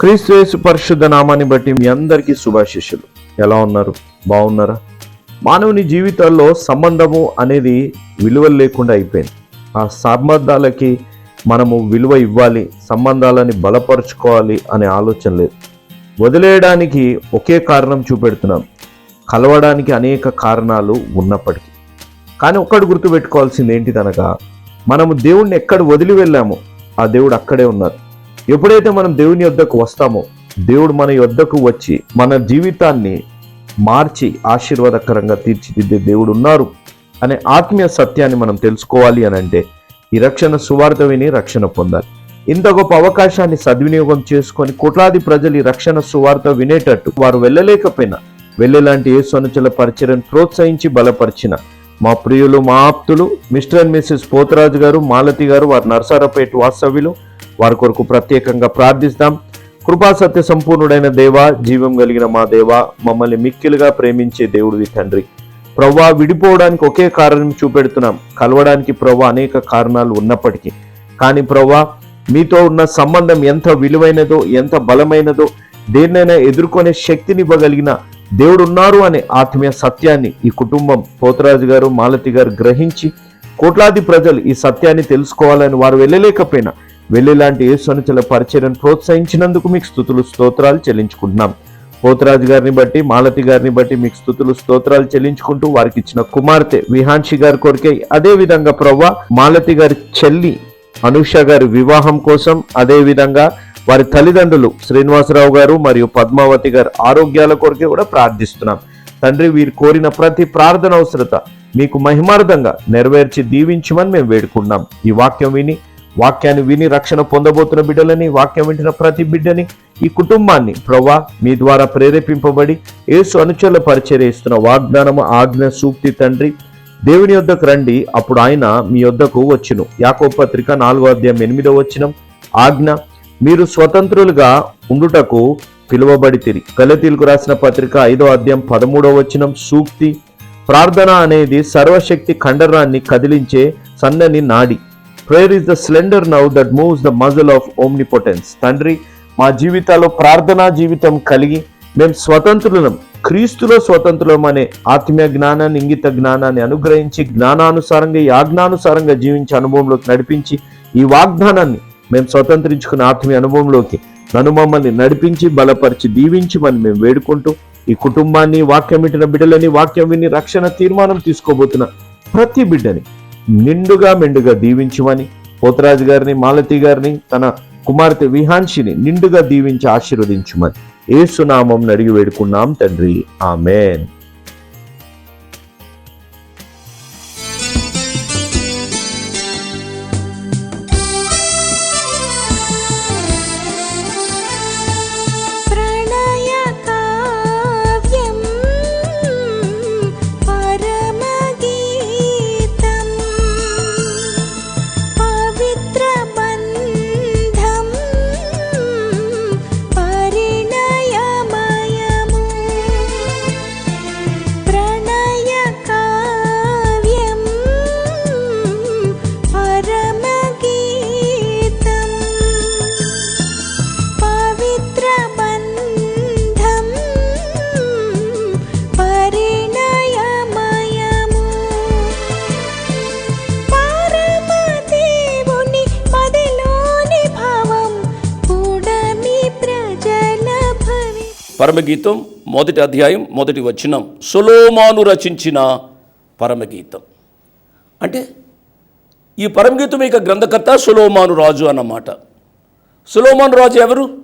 క్రీస్తు పరిశుద్ధ నామాన్ని బట్టి మీ అందరికీ శుభాశిష్యులు. ఎలా ఉన్నారు? బాగున్నారా? మానవుని జీవితాల్లో సంబంధము అనేది విలువ లేకుండా అయిపోయింది. ఆ సంబంధాలకి మనము విలువ ఇవ్వాలి సంబంధాలని బలపరుచుకోవాలి అనే ఆలోచన లేదు. వదిలేయడానికి ఒకే కారణం చూపెడుతున్నాం. కలవడానికి అనేక కారణాలు ఉన్నప్పటికీ. కానీ ఒక్కడు గుర్తుపెట్టుకోవాల్సింది ఏంటిదనగా మనము దేవుణ్ణి ఎక్కడ వదిలి వెళ్ళామో ఆ దేవుడు అక్కడే ఉన్నారు. ఎప్పుడైతే మనం దేవుని యొద్దకు వస్తామో దేవుడు మన యొద్దకు వచ్చి మన జీవితాన్ని మార్చి ఆశీర్వాదకరంగా తీర్చిదిద్దే దేవుడు ఉన్నారు అనే ఆత్మీయ సత్యాన్ని మనం తెలుసుకోవాలి అని అంటే ఈ రక్షణ సువార్త విని రక్షణ పొందాలి. ఇంత గొప్ప అవకాశాన్ని సద్వినియోగం చేసుకొని కోట్లాది ప్రజలు ఈ రక్షణ సువార్త వినేటట్టు వారు వెళ్ళలేకపోయినా వెళ్ళేలాంటి ఏ సొనుచల పరిచయం ప్రోత్సహించి బలపరిచిన మా ప్రియులు మా ఆప్తులు మిస్టర్ అండ్ మిస్సెస్ పోతరాజు గారు మాలతి గారు వారి నర్సారపేట వాస్తవ్యులు వారి కొరకు ప్రత్యేకంగా ప్రార్థిస్తాం. కృపా సత్య సంపూర్ణుడైన దేవ జీవం కలిగిన మా దేవ మమ్మల్ని మిక్కిలుగా ప్రేమించే దేవుడివి తండ్రి. ప్రవ్వా విడిపోవడానికి ఒకే కారణం చూపెడుతున్నాం. కలవడానికి ప్రవ్వా అనేక కారణాలు ఉన్నప్పటికీ. కానీ ప్రవ్వా మీతో ఉన్న సంబంధం ఎంత విలువైనదో ఎంత బలమైనదో దేన్నైనా ఎదుర్కొనే శక్తినివ్వగలిగిన ఇవ్వగలిగిన దేవుడున్నారు అనే ఆత్మీయ సత్యాన్ని ఈ కుటుంబం పోతరాజు గారు మాలతి గారు గ్రహించి కోట్లాది ప్రజలు ఈ సత్యాన్ని తెలుసుకోవాలని వారు వెళ్ళలేకపోయినా వెళ్ళేలాంటి యేసునుచల పరిచయం ప్రోత్సహించినందుకు మీకు స్థుతులు స్తోత్రాలు చెల్లించుకుంటున్నాం. పోతరాజు గారిని బట్టి మాలతి గారిని బట్టి మీకు స్థుతులు స్తోత్రాలు చెల్లించుకుంటూ వారికి ఇచ్చిన కుమార్తె విహాన్షి గారి కొరికే అదే విధంగా ప్రవ్వ మాలతి గారి చెల్లి అనూష గారి వివాహం కోసం అదే విధంగా వారి తల్లిదండ్రులు శ్రీనివాసరావు గారు మరియు పద్మావతి గారి ఆరోగ్యాల కొరకే కూడా ప్రార్థిస్తున్నాం. తండ్రి వీరు కోరిన ప్రతి ప్రార్థన అవసరత మీకు మహిమార్థంగా నెరవేర్చి దీవించమని మేము వేడుకున్నాం ఈ వాక్యం విని వాక్యాన్ని విని రక్షణ పొందబోతున్న బిడ్డలని వాక్యం వింటున్న ప్రతి బిడ్డని ఈ కుటుంబాన్ని ప్రవ్వా మీ ద్వారా ప్రేరేపింపబడి ఏసు అనుచరుల పరిచర్య ఇస్తున్న వాగ్దానము ఆజ్ఞ సూక్తి తండ్రి దేవుని యొద్దకు రండి. అప్పుడు ఆయన మీ యొద్దకు వచ్చును. యాకో పత్రిక నాలుగో అధ్యాయం ఎనిమిదో వచ్చినం ఆజ్ఞ మీరు స్వతంత్రులుగా ఉండుటకు పిలువబడి తిరి. కలతీలకు రాసిన పత్రిక ఐదో అధ్యాయం పదమూడో వచనం. సూక్తి ప్రార్థన అనేది సర్వశక్తి కండరాన్ని కదిలించే సన్నని నాడి. Prayer is the slender nerve that moves the muscle of omnipotence తండ్రి మా జీవితాల్లో ప్రార్థనా జీవితం కలిగి మేము స్వతంత్రులం క్రీస్తులో స్వతంత్రులం అనే ఆత్మీయ జ్ఞానాన్ని ఇంగిత జ్ఞానాన్ని అనుగ్రహించి జ్ఞానానుసారంగా ఈ ఆజ్ఞానుసారంగా జీవించే అనుభవంలోకి నడిపించి ఈ వాగ్దానాన్ని మేము స్వతంత్రించుకున్న ఆత్మీయ అనుభవంలోకి నన్ను మమ్మల్ని నడిపించి బలపరిచి దీవించమని మేము వేడుకుంటూ ఈ కుటుంబాన్ని వాక్యం వింటున్న బిడ్డలని వాక్యం విని రక్షణ తీర్మానం తీసుకోబోతున్న ప్రతి బిడ్డని నిండుగా మెండుగా దీవించమని పోతరాజు గారిని మాలతి గారిని తన కుమార్తె విహాన్షిని నిండుగా దీవించి ఆశీర్వదించుమని ఏసునామం అడిగి వేడుకున్నాం తండ్రి. ఆమెన్. పరమగీతం మొదటి అధ్యాయం మొదటి వచనం. సొలోమాను రచించిన పరమగీతం. అంటే ఈ పరమగీతం యొక్క గ్రంథకర్త సులోమాను రాజు అన్నమాట. సులోమాను రాజు ఎవరు?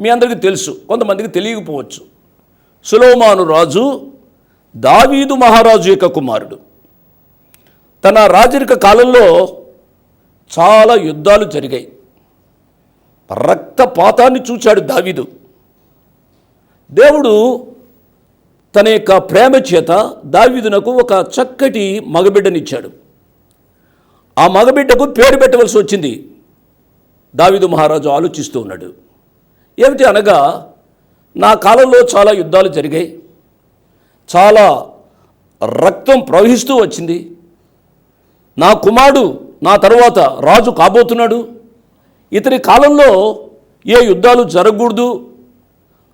మీ అందరికీ తెలుసు కొంతమందికి తెలియకపోవచ్చు. సులోమాను రాజు దావీదు మహారాజు యొక్క కుమారుడు. తన రాజరిక కాలంలో చాలా యుద్ధాలు జరిగాయి. రక్తపాతాన్ని చూచాడు దావీదు. దేవుడు తన యొక్క ప్రేమ చేత దావీదునకు ఒక చక్కటి మగబిడ్డనిచ్చాడు. ఆ మగబిడ్డకు పేరు పెట్టవలసి వచ్చింది. దావీదు మహారాజు ఆలోచిస్తూ ఉన్నాడు. ఏమిటి అనగా నా కాలంలో చాలా యుద్ధాలు జరిగాయి. చాలా రక్తం ప్రవహిస్తూ వచ్చింది. నా కుమారుడు నా తరువాత రాజు కాబోతున్నాడు. ఇతని కాలంలో ఏ యుద్ధాలు జరగకూడదు.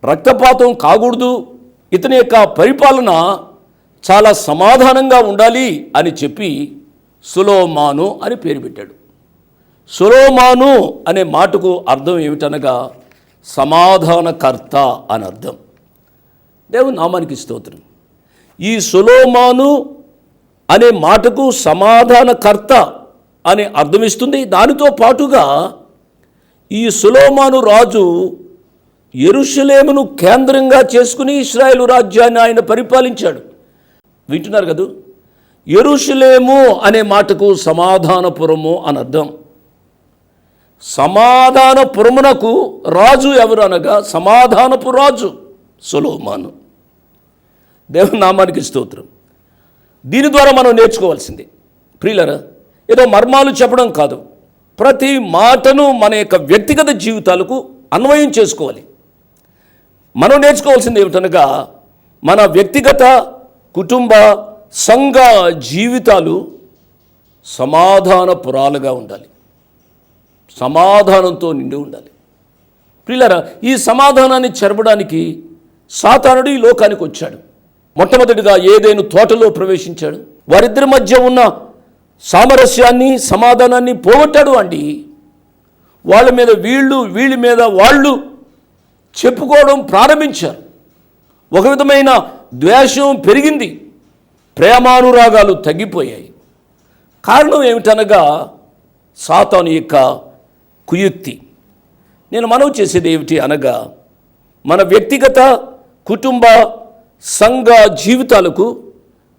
రక్తపాతం కాకూడదు. ఇతని యొక్క పరిపాలన చాలా సమాధానంగా ఉండాలి అని చెప్పి సులోమాను అని పేరు పెట్టాడు. సులోమాను అనే మాటకు అర్థం ఏమిటనగా సమాధానకర్త అని అర్థం. దేవుని నామానికి స్తోత్రం. ఈ సులోమాను అనే మాటకు సమాధానకర్త అనే అర్థం ఇస్తుంది. దానితో పాటుగా ఈ సులోమాను రాజు ఎరుషలేమును కేంద్రంగా చేసుకుని ఇస్రాయేలు రాజ్యాన్ని ఆయన పరిపాలించాడు. వింటున్నారు కదూ? ఎరుషులేము అనే మాటకు సమాధానపురము అని అర్థం. సమాధానపురమునకు రాజు ఎవరు అనగా సమాధానపు రాజు సులోమాను. దేవుని నామానికి స్తోత్రం. దీని ద్వారా మనం నేర్చుకోవాల్సింది. ప్రియులరా ఏదో మర్మాలు చెప్పడం కాదు. ప్రతి మాటను మన యొక్క వ్యక్తిగత జీవితాలకు అన్వయం చేసుకోవాలి. మనం నేర్చుకోవాల్సింది ఏమిటనగా మన వ్యక్తిగత కుటుంబ సంఘ జీవితాలు సమాధానపురాలుగా ఉండాలి. సమాధానంతో నిండి ఉండాలి. పిల్లరా ఈ సమాధానాన్ని చెరపడానికి సాతానుడు ఈ లోకానికి వచ్చాడు. మొట్టమొదటిగా ఏదైనా తోటలో ప్రవేశించాడు. వారిద్దరి మధ్య ఉన్న సామరస్యాన్ని సమాధానాన్ని పోగొట్టాడు అండి. వాళ్ళ మీద వీళ్ళు వీళ్ళ మీద వాళ్ళు చెప్పుకోవడం ప్రారంభించారు. ఒక విధమైన ద్వేషం పెరిగింది. ప్రేమానురాగాలు తగ్గిపోయాయి. కారణం ఏమిటనగా సాతాను యొక్క కుయుక్తి. నేను మనవి చేసేది ఏమిటి అనగా మన వ్యక్తిగత కుటుంబ సంఘ జీవితాలకు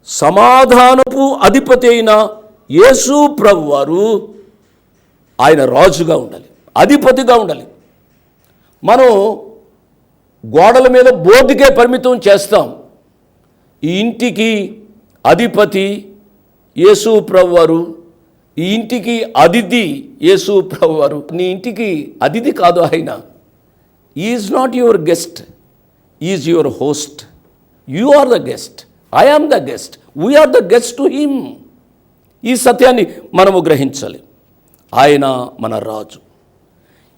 సమాధానపు అధిపతి అయిన యేసు ప్రభు వారు ఆయన రాజుగా ఉండాలి అధిపతిగా ఉండాలి. మనం గోడల మీద బోర్డుకే పరిమితం చేస్తాం. ఈ ఇంటికి అధిపతి యేసు ప్రభువారు ఈ ఇంటికి అతిథి యేసు ప్రభువారు. నీ ఇంటికి అతిథి కాదు ఆయన. Is not your guest is your host you are the guest I am the guest we are the guest to him ఈ సత్యాన్ని మనము గ్రహించాలి. ఆయన మన రాజు.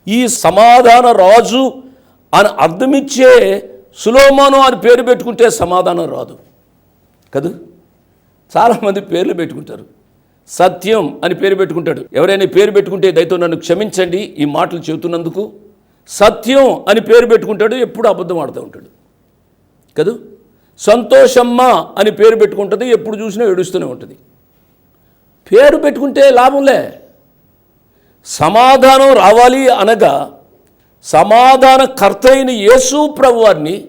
ఈ సమాధాన రాజు అని అర్థమిచ్చే సులోమాను అని పేరు పెట్టుకుంటే సమాధానం రాదు. కదూ? చాలామంది పేర్లు పెట్టుకుంటారు. సత్యం అని పేరు పెట్టుకుంటాడు. ఎవరైనా పేరు పెట్టుకుంటే దయతో నన్ను క్షమించండి ఈ మాటలు చెబుతున్నందుకు. సత్యం అని పేరు పెట్టుకుంటాడు ఎప్పుడు అబద్ధం ఆడుతూ ఉంటాడు. కదూ? సంతోషమ్మ అని పేరు పెట్టుకుంటుంది ఎప్పుడు చూసినా ఏడుస్తూనే ఉంటుంది. పేరు పెట్టుకుంటే లాభంలే. సమాధానం రావాలి అనగా సమాధానకర్త అయిన యేసు ప్రభువారిని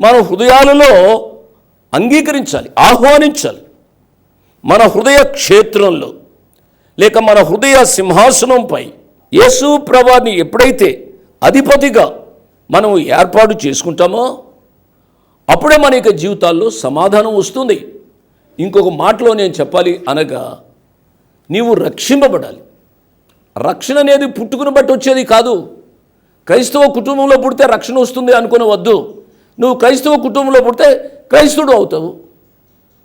మన హృదయాలలో అంగీకరించాలి ఆహ్వానించాలి. మన హృదయ క్షేత్రంలో లేక మన హృదయ సింహాసనంపై యేసు ప్రభువారిని ఎప్పుడైతే అధిపతిగా మనం ఏర్పాటు చేసుకుంటామో అప్పుడే మన యొక్క జీవితాల్లో సమాధానం వస్తుంది. ఇంకొక మాటలో నేను చెప్పాలి అనగా నీవు రక్షింపబడాలి. రక్షణ అనేది పుట్టుకుని బట్టి వచ్చేది కాదు. క్రైస్తవ కుటుంబంలో పుడితే రక్షణ వస్తుంది అనుకుని వద్దు నువ్వు క్రైస్తవ కుటుంబంలో పుడితే క్రైస్తవుడు అవుతావు.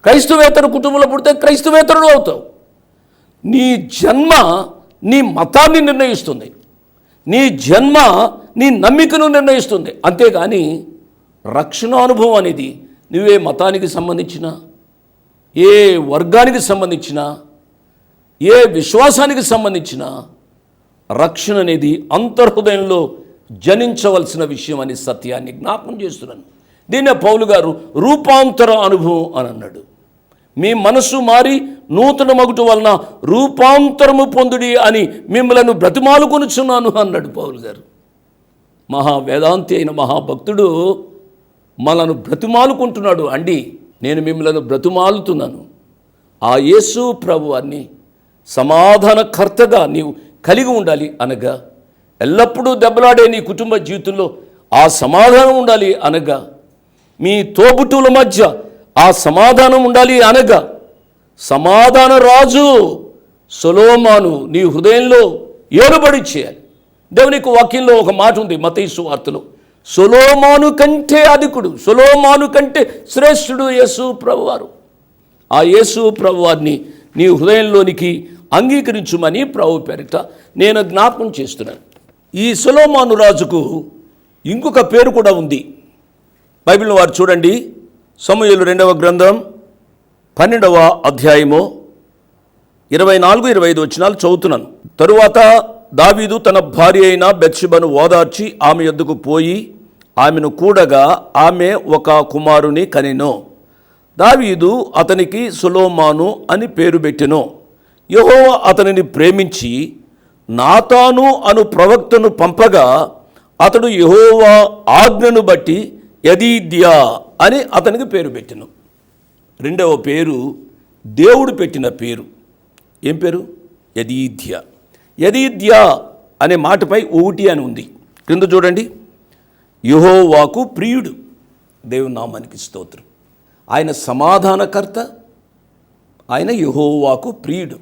క్రైస్తవేతర కుటుంబంలో పుడితే క్రైస్తవేతరుడు అవుతావు. నీ జన్మ నీ మతాన్ని నిర్ణయిస్తుంది. నీ జన్మ నీ నమ్మికను నిర్ణయిస్తుంది. అంతేగాని రక్షణ అనుభవం అనేది నువ్వే మతానికి సంబంధించిన ఏ వర్గానికి సంబంధించిన ఏ విశ్వాసానికి సంబంధించిన రక్షణ అనేది అంతర్హృదయంలో జనించవలసిన విషయం అనే సత్యాన్ని జ్ఞాపం చేస్తున్నాను. దీన్నే పౌలు గారు రూపాంతర అనుభవం అని అన్నాడు. మీ మనసు మారి నూతన మగుట వలన రూపాంతరము పొందుడి అని మిమ్మలను బ్రతిమాలుకొనుచున్నాను అన్నాడు పౌలు గారు. మహా వేదాంతి అయిన మహాభక్తుడు మనను బ్రతిమాలుకుంటున్నాడు. అండి నేను మిమ్మలను బ్రతిమాలుతున్నాను. ఆ యేసు ప్రభు అన్ని సమాధానకర్తగా నీవు కలిగి ఉండాలి అనగా ఎల్లప్పుడూ దెబ్బలాడే నీ కుటుంబ జీవితంలో ఆ సమాధానం ఉండాలి అనగా మీ తోబుట్టుల మధ్య ఆ సమాధానం ఉండాలి అనగా సమాధాన రాజు సొలోమాను నీ హృదయంలో ఏలుబడి చేయాలి. దేవునికి వాక్యంలో ఒక మాట ఉంది మతీసు వార్తలో. సొలోమాను కంటే అధికుడు సొలోమాను కంటే శ్రేష్ఠుడు యేసు ప్రభువారు. ఆ యేసు ప్రభువారిని నీ హృదయంలోనికి అంగీకరించుమని ప్రభు పేరిట నేను జ్ఞాపకం చేస్తున్నాను. ఈ సొలోమాను రాజుకు ఇంకొక పేరు కూడా ఉంది. బైబిల్ వారు చూడండి. సమూహలు రెండవ గ్రంథం పన్నెండవ అధ్యాయము ఇరవై నాలుగు ఇరవై ఐదు వచ్చినాలు చదువుతున్నాను. తరువాత దావీదు తన భార్య అయిన బెత్షిబను ఓదార్చి ఆమె యొద్దకు పోయి ఆమెను కూడగా ఆమె ఒక కుమారుని కనెను. దావీదు అతనికి సులోమాను అని పేరు పెట్టెను. యహో అతనిని ప్రేమించి నాతాను అను ప్రవక్తను పంపగా అతడు యహోవా ఆజ్ఞను బట్టి యదీద్యా అని అతనికి పేరు పెట్టిన. రెండవ పేరు దేవుడు పెట్టిన పేరు. ఏం పేరు? యదీద్య. యదీద్య అనే మాటపై ఒకటి అని ఉంది. క్రింద చూడండి. యహోవాకు ప్రియుడు. దేవుని నామానికి స్తోత్రం. ఆయన సమాధానకర్త. ఆయన యహోవాకు ప్రియుడు.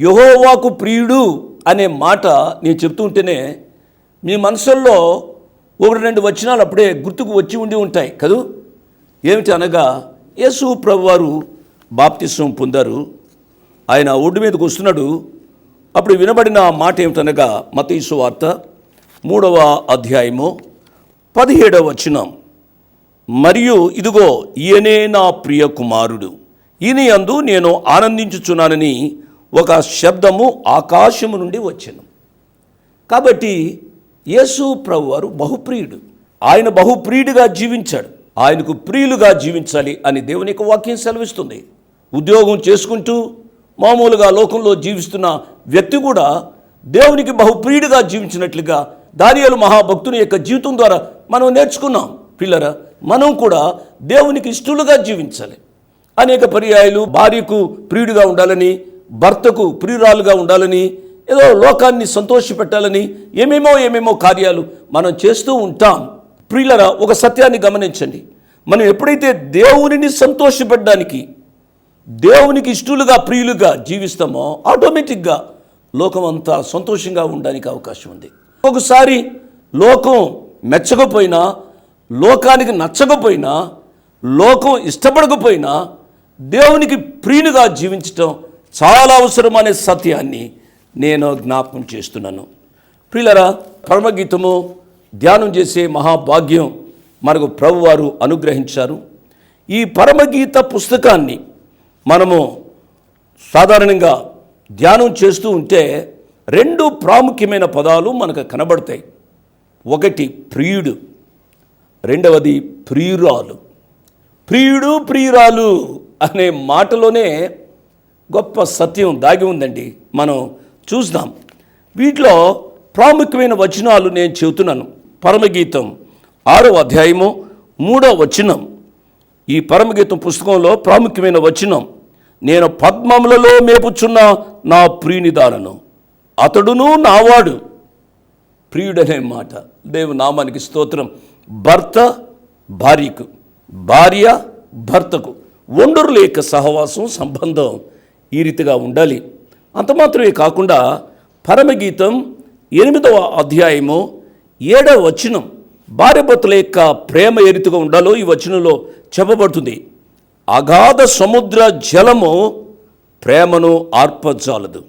యహోవాకు ప్రియుడు అనే మాట నేను చెప్తూ ఉంటేనే మీ మనసుల్లో ఒకటి రెండు వచనాలు అప్పుడే గుర్తుకు వచ్చి ఉండి ఉంటాయి కదూ? ఏమిటి అనగా యేసు ప్రభువారు బాప్తిస్వం పొందారు. ఆయన ఒడ్డు మీదకి వస్తున్నాడు. అప్పుడు వినబడిన మాట ఏమిటనగా మతీసు వార్త మూడవ అధ్యాయము పదిహేడవ వచనం. మరియు ఇదిగో ఈయనే నా ప్రియ కుమారుడు ఈయన అందు నేను ఆనందించుచున్నానని ఒక శబ్దము ఆకాశము నుండి వచ్చెను. కాబట్టి యేసు ప్రభు వారు బహుప్రియుడు. ఆయన బహుప్రియుడిగా జీవించాడు. ఆయనకు ప్రియులుగా జీవించాలి అని దేవుని యొక్క వాక్యం సెలవిస్తుంది. ఉద్యోగం చేసుకుంటూ మామూలుగా లోకంలో జీవిస్తున్న వ్యక్తి కూడా దేవునికి బహుప్రియుడిగా జీవించినట్లుగా దానియాలు మహాభక్తుని యొక్క జీవితం ద్వారా మనం నేర్చుకున్నాం. పిల్లరా మనం కూడా దేవునికి ఇష్టలుగా జీవించాలి. అనేక పర్యాయాలు భార్యకు ప్రియుడిగా ఉండాలని భర్తకు ప్రియురాలుగా ఉండాలని ఏదో లోకాన్ని సంతోషపెట్టాలని ఏమేమో ఏమేమో కార్యాలు మనం చేస్తూ ఉంటాం. ప్రియులరా ఒక సత్యాన్ని గమనించండి. మనం ఎప్పుడైతే దేవునిని సంతోషపెట్టడానికి దేవునికి ఇష్టలుగా ప్రియులుగా జీవిస్తామో ఆటోమేటిక్గా లోకం అంతా సంతోషంగా ఉండడానికి అవకాశం ఉంది. ఒకసారి లోకం మెచ్చకపోయినా లోకానికి నచ్చకపోయినా లోకం ఇష్టపడకపోయినా దేవునికి ప్రియునిగా జీవించటం చాలా అవసరం అనే సత్యాన్ని నేను జ్ఞాపకం చేస్తున్నాను. ప్రియులరా పరమగీతము ధ్యానం చేసే మహాభాగ్యం మనకు ప్రభువారు అనుగ్రహించారు. ఈ పరమగీత పుస్తకాన్ని మనము సాధారణంగా ధ్యానం చేస్తూ ఉంటే రెండు ప్రాముఖ్యమైన పదాలు మనకు కనబడతాయి. ఒకటి ప్రియుడు రెండవది ప్రియురాలు. ప్రియుడు ప్రియురాలు అనే మాటలోనే గొప్ప సత్యం దాగి ఉందండి. మనం చూద్దాం. వీటిలో ప్రాముఖ్యమైన వచనాలు నేను చెబుతున్నాను. పరమగీతం ఆరో అధ్యాయము మూడో వచనం. ఈ పరమగీతం పుస్తకంలో ప్రాముఖ్యమైన వచనం. నేను పద్మములలో మేపుచున్న నా ప్రియునిదానను. అతడును నావాడు. ప్రియుడనే మాట. దేవు నామానికి స్తోత్రం. భర్త భార్యకు. భార్య భర్తకు. ఒండరు లేక సహవాసం సంబంధం. ఈ రీతిగా ఉండాలి. అంత మాత్రమే కాకుండా పరమగీతం ఎనిమిదవ అధ్యాయము ఏడవ వచనం భార్యభర్తల యొక్క ప్రేమ ఏ రీతిగా ఉండాలో ఈ వచనంలో చెప్పబడుతుంది. అగాధ సముద్ర జలము ప్రేమను ఆర్పజాలదు.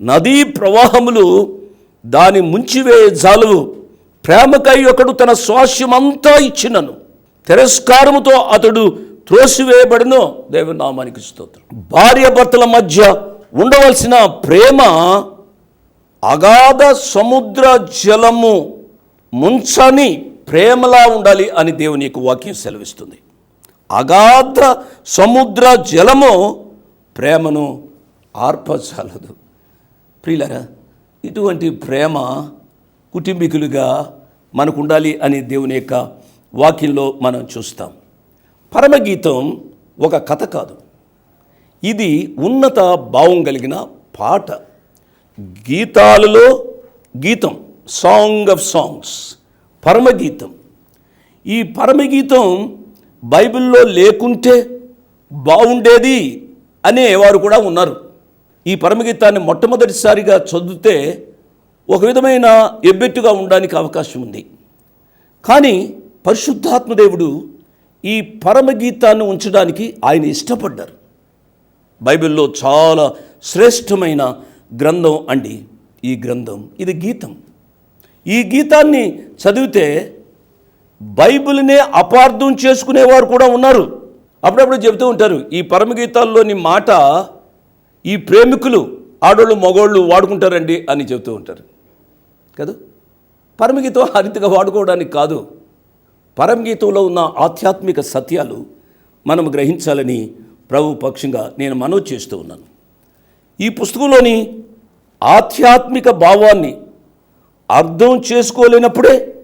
నదీ ప్రవాహములు దాని ముంచివే జాలవు. ప్రేమకై ఒకడు తన స్వాస్యమంతా ఇచ్చినను. తిరస్కారముతో అతడు త్రోసివేయబడినో దేవుని నామానికి స్తోత్రం. భార్య భర్తల మధ్య ఉండవలసిన ప్రేమ అగాధ సముద్ర జలము ముంచని ప్రేమలా ఉండాలి అని దేవుని యొక్క వాక్యం సెలవిస్తుంది. అగాధ సముద్ర జలము ప్రేమను ఆర్పజాలదు. ప్రియులరా ఇటువంటి ప్రేమ కుటుంబీకులుగా మనకు ఉండాలి అని దేవుని యొక్క వాక్యంలో మనం చూస్తాం. పరమగీతం ఒక కథ కాదు. ఇది ఉన్నత భావం కలిగిన పాట. గీతాలలో గీతం సాంగ్ ఆఫ్ సాంగ్స్ పరమగీతం. ఈ పరమగీతం బైబిల్లో లేకుంటే బాగుండేది అనేవారు కూడా ఉన్నారు. ఈ పరమగీతాన్ని మొట్టమొదటిసారిగా చదివితే ఒక విధమైన ఎబ్బెట్టుగా ఉండడానికి అవకాశం ఉంది. కానీ పరిశుద్ధాత్మదేవుడు ఈ పరమగీతాన్ని ఉంచడానికి ఆయన ఇష్టపడ్డారు. బైబిల్లో చాలా శ్రేష్టమైన గ్రంథం అండి ఈ గ్రంథం. ఇది గీతం. ఈ గీతాన్ని చదివితే బైబిల్నే అపార్థం చేసుకునేవారు కూడా ఉన్నారు. అప్పుడప్పుడు చెబుతూ ఉంటారు ఈ పరమగీతాల్లోని మాట ఈ ప్రేమికులు ఆడోళ్ళు మగోళ్ళు వాడుకుంటారండి అని చెబుతూ ఉంటారు. కదా? పరమగీతం ఆ రీతిగా వాడుకోవడానికి కాదు. పరమగీతంలో ఉన్న ఆధ్యాత్మిక సత్యాలు మనం గ్రహించాలని ప్రభు పక్షంగా నేను మనవి చేస్తూ ఉన్నాను. ఈ పుస్తకంలోని ఆధ్యాత్మిక భావాన్ని అర్థం చేసుకోలేనప్పుడే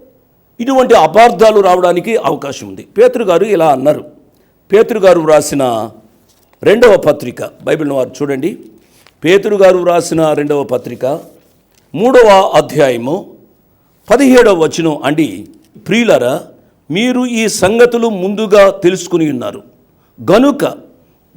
ఇటువంటి అపార్థాలు రావడానికి అవకాశం ఉంది. పేతృగారు ఇలా అన్నారు. పేతృగారు వ్రాసిన రెండవ పత్రిక బైబిల్ వారు చూడండి. పేతురుగారు వ్రాసిన రెండవ పత్రిక మూడవ అధ్యాయము పదిహేడవ వచనం అండి. ప్రియులరా మీరు ఈ సంగతులు ముందుగా తెలుసుకుని ఉన్నారు. గనుక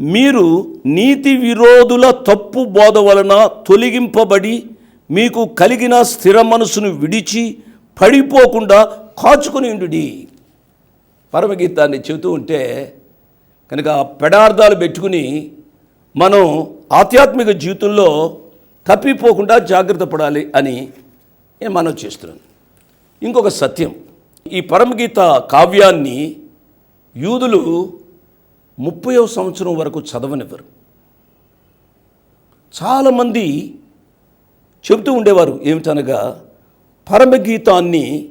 మీరు నీతి విరోధుల తప్పు బోధ వలన తొలగింపబడి మీకు కలిగిన స్థిర మనసును విడిచి పడిపోకుండా కాచుకుని ఉండుడి. పరమగీతాన్ని చెబుతూ ఉంటే కనుక పెడార్థాలు పెట్టుకుని మనం ఆధ్యాత్మిక జీవితంలో తప్పిపోకుండా జాగ్రత్త పడాలి అని నేను మనం చేస్తున్నాను. ఇంకొక సత్యం. ఈ పరమగీత కావ్యాన్ని యూదులు ముప్పయో సంవత్సరం వరకు చదవనివ్వరు. చాలామంది చెబుతూ ఉండేవారు ఏమిటనగా పరమగీతాన్ని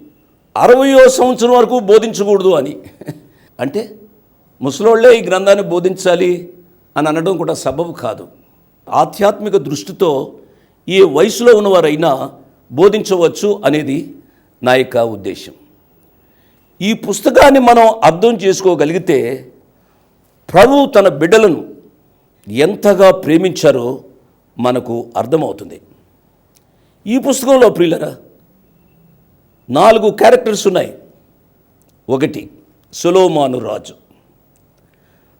అరవయో సంవత్సరం వరకు బోధించకూడదు అని. అంటే ముసలోళ్ళే ఈ గ్రంథాన్ని బోధించాలి అని అనడం కూడా సబబు కాదు. ఆధ్యాత్మిక దృష్టితో ఏ వయసులో ఉన్నవారైనా బోధించవచ్చు అనేది నా యొక్క ఉద్దేశం. ఈ పుస్తకాన్ని మనం అర్థం చేసుకోగలిగితే ప్రభు తన బిడ్డలను ఎంతగా ప్రేమించారో మనకు అర్థమవుతుంది. ఈ పుస్తకంలో ప్రియులరా నాలుగు క్యారెక్టర్స్ ఉన్నాయి. ఒకటి సులోమాను రాజు.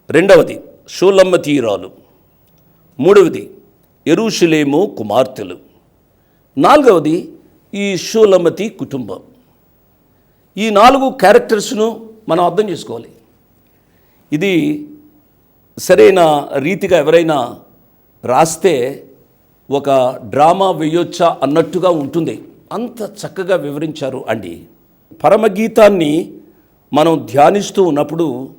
రెండవది షోలమ్మతీరాలు మూడవది ఎరుషులేము కుమార్తెలు. నాలుగవది ఈ షూలమతి కుటుంబం. ఈ నాలుగు క్యారెక్టర్స్ను మనం అర్థం చేసుకోవాలి. ఇది సరైన రీతిగా ఎవరైనా రాస్తే ఒక డ్రామా వేయొచ్చా అన్నట్టుగా ఉంటుంది. అంత చక్కగా వివరించారు అండి. పరమగీతాన్ని మనం ధ్యానిస్తూ ఉన్నప్పుడు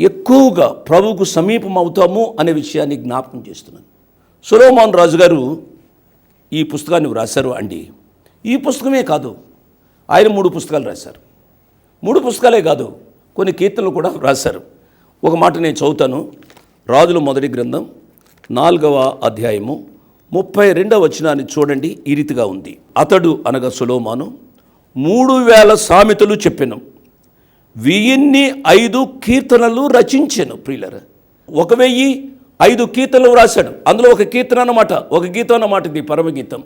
ఎక్కువగా ప్రభువుకు సమీపం అవుతాము అనే విషయాన్ని జ్ఞాపకం చేస్తున్నాను. సులోమోహన్ రాజు గారు ఈ పుస్తకాన్ని వ్రాశారు అండి. ఈ పుస్తకమే కాదు ఆయన మూడు పుస్తకాలు రాశారు. మూడు పుస్తకాలే కాదు కొన్ని కీర్తనలు కూడా రాశారు. ఒక మాట నేను చదువుతాను. రాజుల మొదటి గ్రంథం నాలుగవ అధ్యాయము ముప్పై రెండవ వచనాన్ని చూడండి ఈ రీతిగా ఉంది. అతడు అనగా సులోమాను మూడు వేల సామెతలు చెప్పాను. వెయ్యిన్ని ఐదు కీర్తనలు రచించాను ప్రియులర. ఒక వెయ్యి ఐదు కీర్తనలు రాశాడు అందులో ఒక కీర్తన అన్నమాట ఒక గీతం అన్నమాట ఇది పరమగీతం.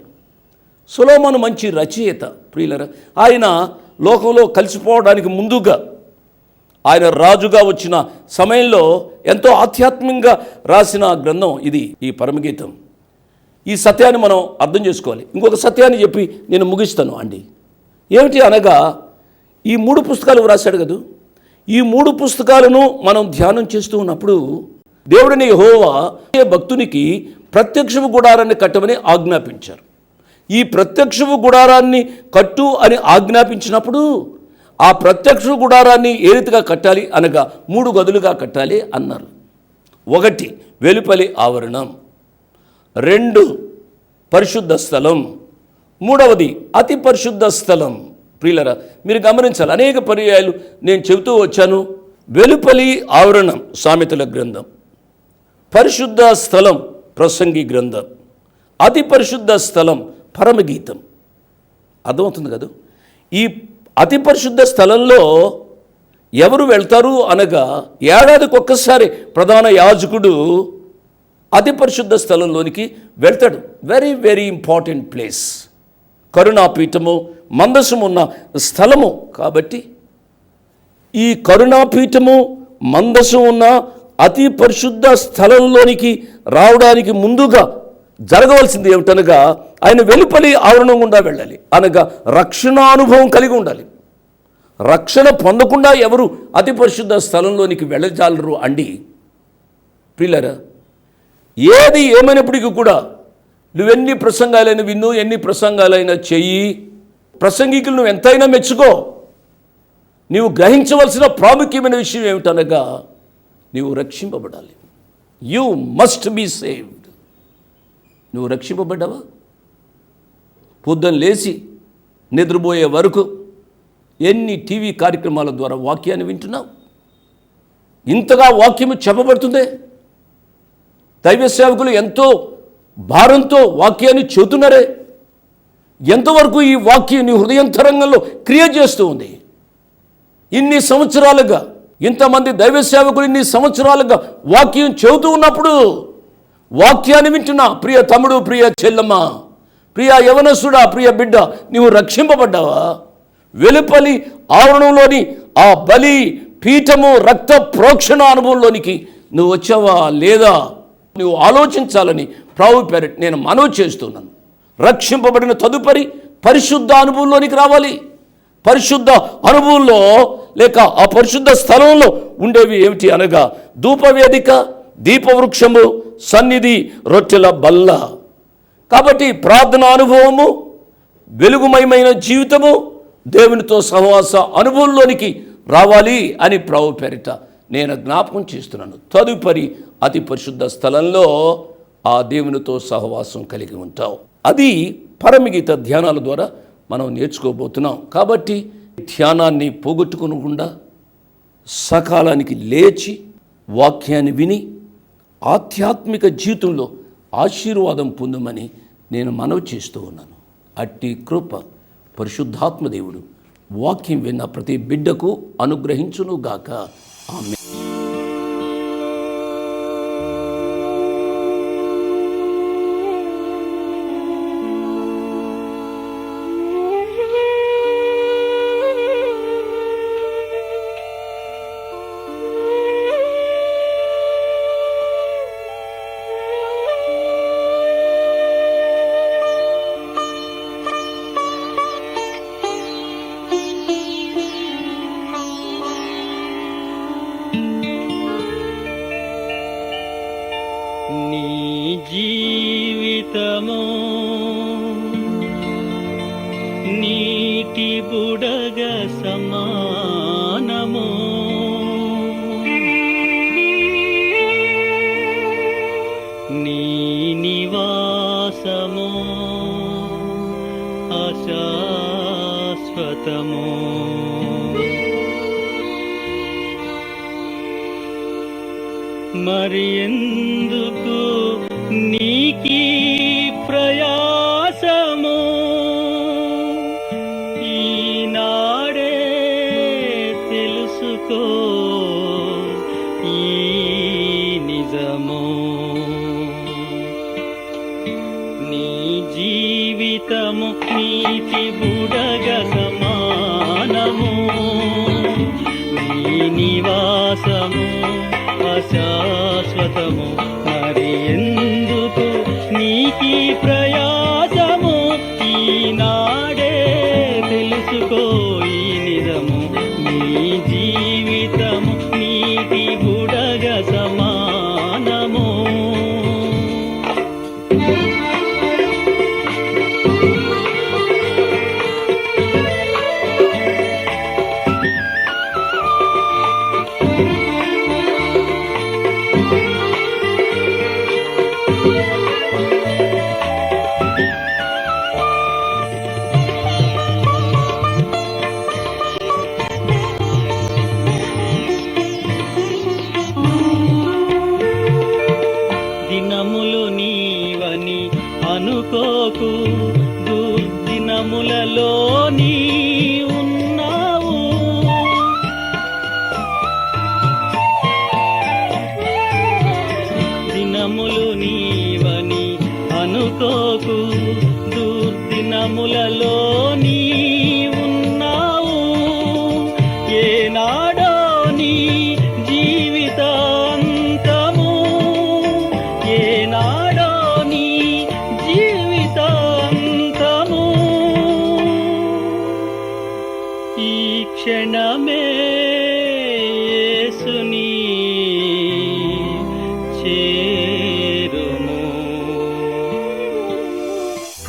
సులోమను మంచి రచయిత ప్రియులర. ఆయన లోకంలో కలిసిపోవడానికి ముందుగా ఆయన రాజుగా వచ్చిన సమయంలో ఎంతో ఆధ్యాత్మికంగా రాసిన గ్రంథం ఇది ఈ పరమగీతం. ఈ సత్యాన్ని మనం అర్థం చేసుకోవాలి. ఇంకొక సత్యాన్ని చెప్పి నేను ముగిస్తాను అండి. ఏమిటి అనగా ఈ మూడు పుస్తకాలు వ్రాశాడు కదా? ఈ మూడు పుస్తకాలను మనం ధ్యానం చేస్తూ ఉన్నప్పుడు దేవుడిని హోవా భక్తునికి ప్రత్యక్షపు గుడారాన్ని కట్టమని ఆజ్ఞాపించారు. ఈ ప్రత్యక్షపు గుడారాన్ని కట్టు అని ఆజ్ఞాపించినప్పుడు ఆ ప్రత్యక్ష గుడారాన్ని ఏ రీతిగా కట్టాలి అనగా మూడు గదులుగా కట్టాలి అన్నారు. ఒకటి వెలుపలి ఆవరణం. రెండు పరిశుద్ధ స్థలం. మూడవది అతి పరిశుద్ధ స్థలం. ప్రియులరా మీరు గమనించాలి అనేక పర్యాయాలు నేను చెబుతూ వచ్చాను. వెలుపలి ఆవరణం సామెతల గ్రంథం. పరిశుద్ధ స్థలం ప్రసంగి గ్రంథం. అతి పరిశుద్ధ స్థలం పరమగీతం. అర్థమవుతుంది కదా? ఈ అతి పరిశుద్ధ స్థలంలో ఎవరు వెళ్తారు అనగా ఏడాదికి ఒక్కసారి ప్రధాన యాజకుడు అతి పరిశుద్ధ స్థలంలోనికి వెళ్తాడు. వెరీ వెరీ ఇంపార్టెంట్ ప్లేస్ కరుణాపీఠము మందసము ఉన్న స్థలము కాబట్టి ఈ కరుణాపీఠము మందసం ఉన్న అతి పరిశుద్ధ స్థలంలోనికి రావడానికి ముందుగా జరగవలసింది ఏమిటనగా ఆయన వెలుపలి ఆవరణం గుండా వెళ్ళాలి. అనగా రక్షణ అనుభవం కలిగి ఉండాలి. రక్షణ పొందకుండా ఎవరు అతి పరిశుద్ధ స్థలంలోనికి వెళ్ళజాలరు అండి. పిల్లరా ఏది ఏమైనప్పటికీ కూడా నువ్వెన్ని ప్రసంగాలైనా విన్ను ఎన్ని ప్రసంగాలైనా చెయ్యి ప్రసంగికులు నువ్వు ఎంతైనా మెచ్చుకో. నీవు గ్రహించవలసిన ప్రాముఖ్యమైన విషయం ఏమిటనగా నీవు రక్షింపబడాలి. యు మస్ట్ బీ సేవ్డ్ నువ్వు రక్షింపబడ్డావా? పొద్దున్న లేచి నిద్రపోయే వరకు ఎన్ని టీవీ కార్యక్రమాల ద్వారా వాక్యాన్ని వింటున్నావు? ఇంతగా వాక్యము చెప్పబడుతుందే? దైవ సేవకులు ఎంతో భారంతో వాక్యాన్ని చెబుతున్నారే? ఎంతవరకు ఈ వాక్యం నీ హృదయంతరంగంలో క్రియ చేస్తూ ఉంది? ఇన్ని సంవత్సరాలుగా ఇంతమంది దైవ సేవకులు ఇన్ని సంవత్సరాలుగా వాక్యం చెబుతూ ఉన్నప్పుడు వాక్యాన్ని వింటున్నా. ప్రియ తమ్ముడు ప్రియ చెల్లమ్మ ప్రియ యవనసుడా ప్రియ బిడ్డ నీవు రక్షింపబడ్డావా? వెలుపలి ఆవరణంలోని ఆ బలి పీఠము రక్త ప్రోక్షణ అనుభవంలోనికి నువ్వు వచ్చావా లేదా? నువ్వు ఆలోచించాలని ప్రావు పేరట్ నేను మనవి చేస్తున్నాను. రక్షింపబడిన తదుపరి పరిశుద్ధ అనుభవంలోనికి రావాలి. పరిశుద్ధ అనుభవంలో లేక ఆ పరిశుద్ధ స్థలంలో ఉండేవి ఏమిటి అనగా ధూపవేదిక దీపవృక్షము సన్నిధి రొట్టెల బల్ల. కాబట్టి ప్రార్థన అనుభవము వెలుగుమయమైన జీవితము దేవునితో సహవాస అనుభవంలోనికి రావాలి అని ప్రభు పేరిట నేను జ్ఞాపకం చేస్తున్నాను. తదుపరి అతి పరిశుద్ధ స్థలంలో ఆ దేవునితో సహవాసం కలిగి ఉంటావు అది పరమిగీత ధ్యానాల ద్వారా మనం నేర్చుకోబోతున్నాం. కాబట్టి ధ్యానాన్ని పోగొట్టుకునకుండా సకాలానికి లేచి వాక్యాన్ని విని ఆధ్యాత్మిక జీవితంలో ఆశీర్వాదం పొందమని నేను మనవి చేస్తూ ఉన్నాను. అట్టి కృప పరిశుద్ధాత్మ దేవుడు వాక్యం విన్న ప్రతి బిడ్డకు అనుగ్రహించును గాక ఆమె జీవితము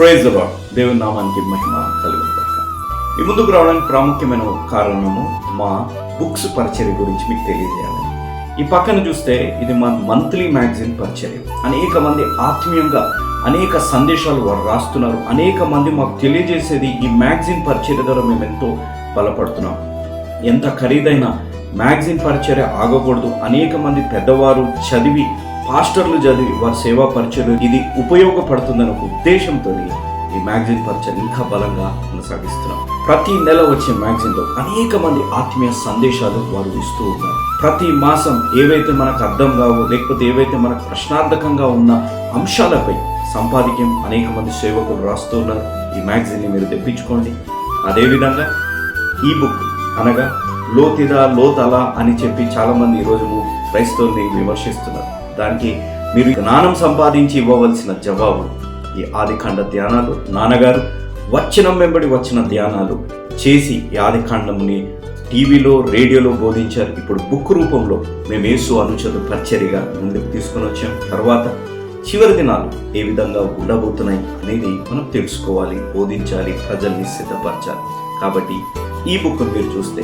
ప్రైజ్ లార్డ్ దేవుని నామానికి మహిమ కలుగుతాక ఈ ముందుకు రావడానికి ప్రాముఖ్యమైన కారణము మా బుక్స్ పరిచర్య గురించి మీకు తెలియజేయాలి. ఈ పక్కన చూస్తే ఇది మా మంత్లీ మ్యాగజైన్ పరిచర్య. అనేక మంది ఆత్మీయంగా అనేక సందేశాలు వారు రాస్తున్నారు. అనేక మంది మాకు తెలియజేసేది ఈ మ్యాగజైన్ పరిచర్య ద్వారా మేము ఎంతో బలపడుతున్నాం. ఎంత ఖరీదైన మ్యాగజైన్ పరిచర్య ఆగకూడదు. అనేక మంది పెద్దవారు చదివి పాస్టర్లు చదివి వారి సేవా పరిచయం ఇది ఉపయోగపడుతుందన్న ఉద్దేశంతో ఈ మ్యాగజైన్ పరిచయం ఇంకా బలంగా కొనసాగిస్తున్నాం. ప్రతి నెల వచ్చే మ్యాగజైన్లో అనేక మంది ఆత్మీయ సందేశాలు వారు ఇస్తూ ఉన్నారు. ప్రతి మాసం ఏవైతే మనకు అర్థం కావో లేకపోతే ఏవైతే మనకు ప్రశ్నార్థకంగా ఉన్న అంశాలపై సంపాదికం అనేక మంది సేవకులు రాస్తూ ఉన్నారు. ఈ మ్యాగజైన్ని మీరు తెప్పించుకోండి. అదేవిధంగా ఈ బుక్ అనగా లోతిదా లోతలా అని చెప్పి చాలామంది ఈరోజు క్రైస్తవుల్ని విమర్శిస్తున్నారు. దానికి మీరు జ్ఞానం సంపాదించి ఇవ్వవలసిన జవాబు ఈ ఆదికాండ ధ్యానాలు. నాన్నగారు వచనం వెంబడి వచ్చిన ధ్యానాలు చేసి ఈ ఆదికాండముని టీవీలో రేడియోలో బోధించారు. ఇప్పుడు బుక్ రూపంలో మేము యేసు అనుచరు పరిచర్యగా ముందుకు తీసుకొని వచ్చాం. తర్వాత చివరి దినాలు ఏ విధంగా ఉండబోతున్నాయి అనేది మనం తెలుసుకోవాలి బోధించాలి ప్రజల్ని సిద్ధపరచాలి. కాబట్టి ఈ బుక్ మీరు చూస్తే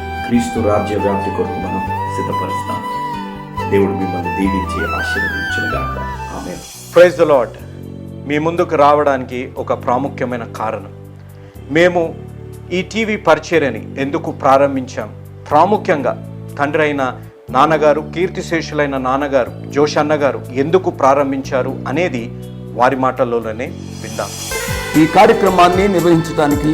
క్రీస్తు రాజ్య వ్యాప్తి కొరకు మనం సిద్ధపరుస్తాం. దేవుడు మిమ్మల్ని దీవించి ఆశీర్వదించుగాక ఆమె ప్రైజ్ ద లాడ్ మీ ముందుకు రావడానికి ఒక ప్రాముఖ్యమైన కారణం. మేము ఈ టీవీ పరిచర్యని ఎందుకు ప్రారంభించాం? ప్రాముఖ్యంగా తండ్రి అయిన నాన్నగారు కీర్తిశేషులైన నాన్నగారు జోషన్న గారు ఎందుకు ప్రారంభించారు అనేది వారి మాటల్లోనే విందాం. ఈ కార్యక్రమాన్ని నిర్వహించడానికి